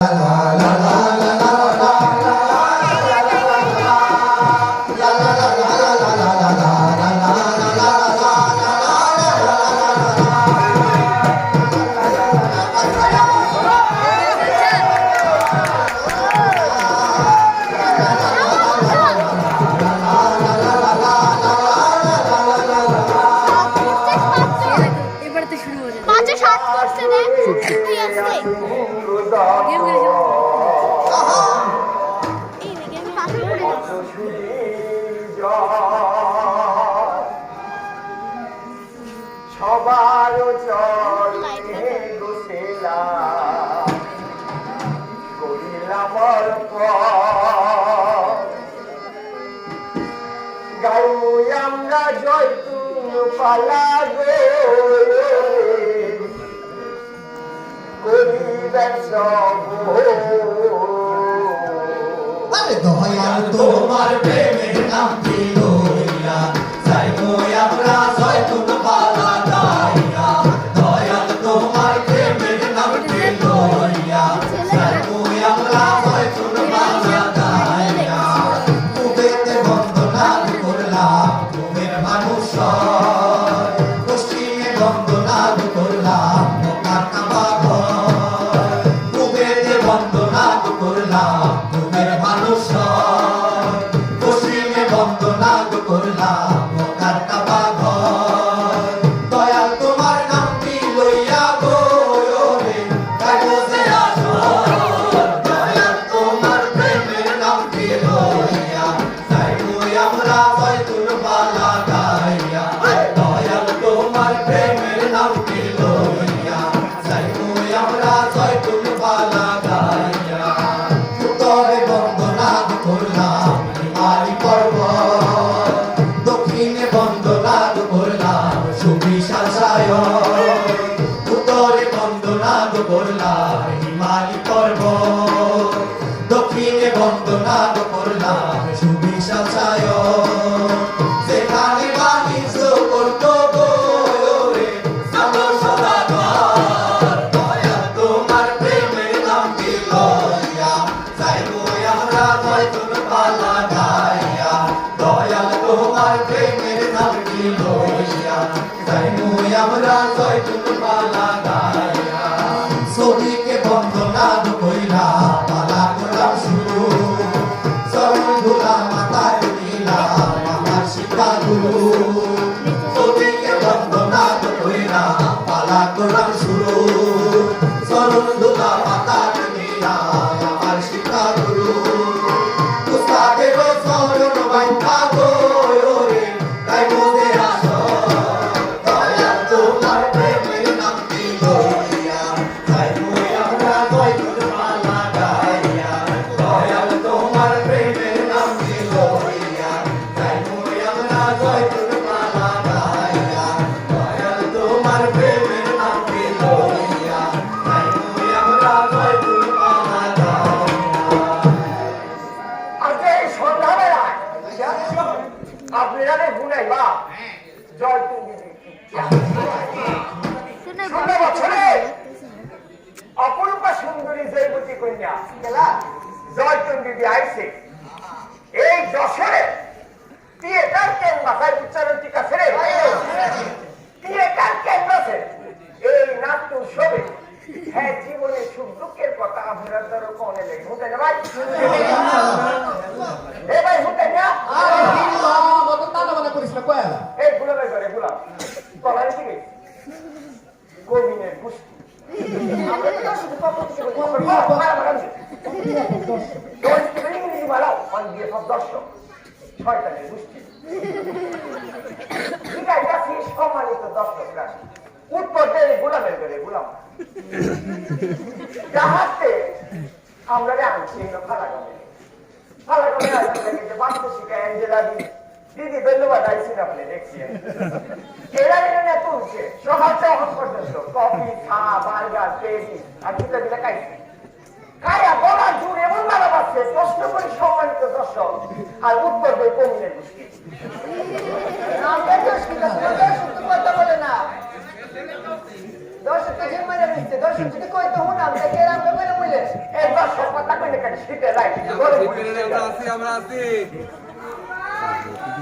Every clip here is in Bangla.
Bye. সবার চলে গোসেলাম করিলাম অল্প। গাইমু আমরা জয়তুন পালা গো করিবেন সব আরে দয়াল তোমার প্রেমের নাম কি লইয়া যাইবো আমরা জয়তুন পালা বালা গাইয়া উত্তরে বন্দনা করলাম হিমালি পর্বত দক্ষিণে বন্দনা করলাম সুবিশাল সায়ন উত্তরে বন্দনা করলাম হিমালি পর্বত দক্ষিণে পালা গাইয়া দয়াল তোমার প্রেমের নাম কি লইয়া? যাইবো আমরা জয়তুল পালা গাইয়া ছবিকে বন্দনা কইরা পালা করলাম শুরু। চরণ ধুলা মাথায় দিলাম আমার শিক্ষা গুরু বছরে অপরূপা সুন্দরী জৈবতী কন্যা জয়তুন দিদি আইছে। এই যশোরে থিয়েটার কেন মাথায় উচ্চারণ টিকা ফেরে থিয়েটার কেন আছে এই নাট্য উৎসবে হ্যাঁ জীবনের সুখ দুঃখের কথা আপনারা ধরো কনে লেগে হুঁটে না ভাই? এ ভাই হুঁটে না? এই গুলো ভাই করে গুলো কলার থেকে কবিনের পুষ্টি আমরা তো শুধু পক্ষ থেকে বলি, আমরা বাবা, মারা মারা দিই। দশ থেকে ইংরেজি মারাও, মান দিয়ে সব দর্শক। শয়তানের গোষ্ঠী। ঠিক আছে, আছি সম্মানিত দর্শকরা। দেয় গোলামের করে গোলাম। যাহাতে আমরা আনছি ফালাগামে। ফালাগামে বাঁচতে শিখায় অ্যাঞ্জেলা দি। দিদি ধন্যবাদ আইসিন আপনি দেখছি এরা এরা এত উঠছে সমাজটা এখন পর্যন্ত। কফি চা বার্গার পেজি আর দুটো দিলে খাইছে খায়া গলা জুড় এমন মারা পাচ্ছে প্রশ্ন করি সম্মানিত দর্শক আর উত্তর বই কমিনের মুশকিল। কথা বলে না। দর্শককে যে মারা দিচ্ছে দর্শক যদি কই তো হুন আমরা কে আমরা বলে বলে। একবার সব কথা কইলে কাটি শিখে রাখ আমরা আছি।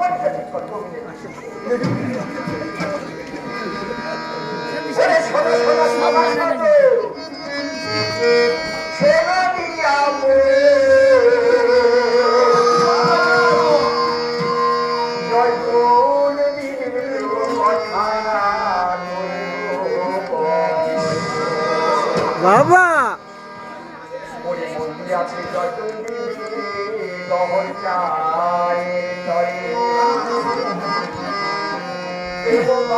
somebody has it for two minutes. বাবা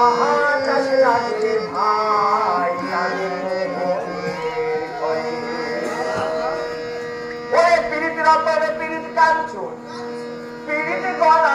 আকাশে রাখে ভাই তারে ওরে পীড়িত রাত পীড়িত কাঞ্চন। পীড়িত গলা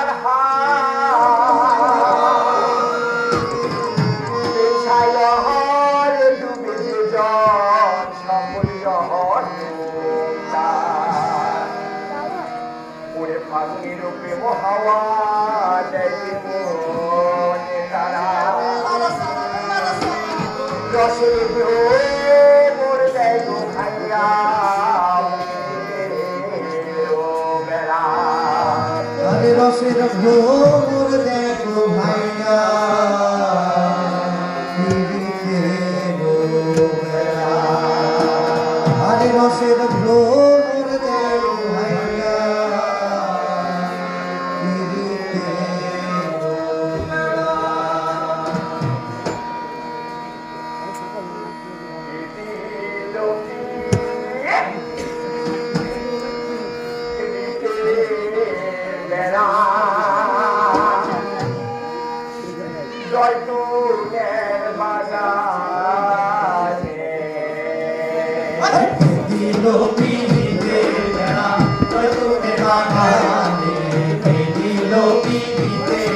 of gold. পৃথিবীতে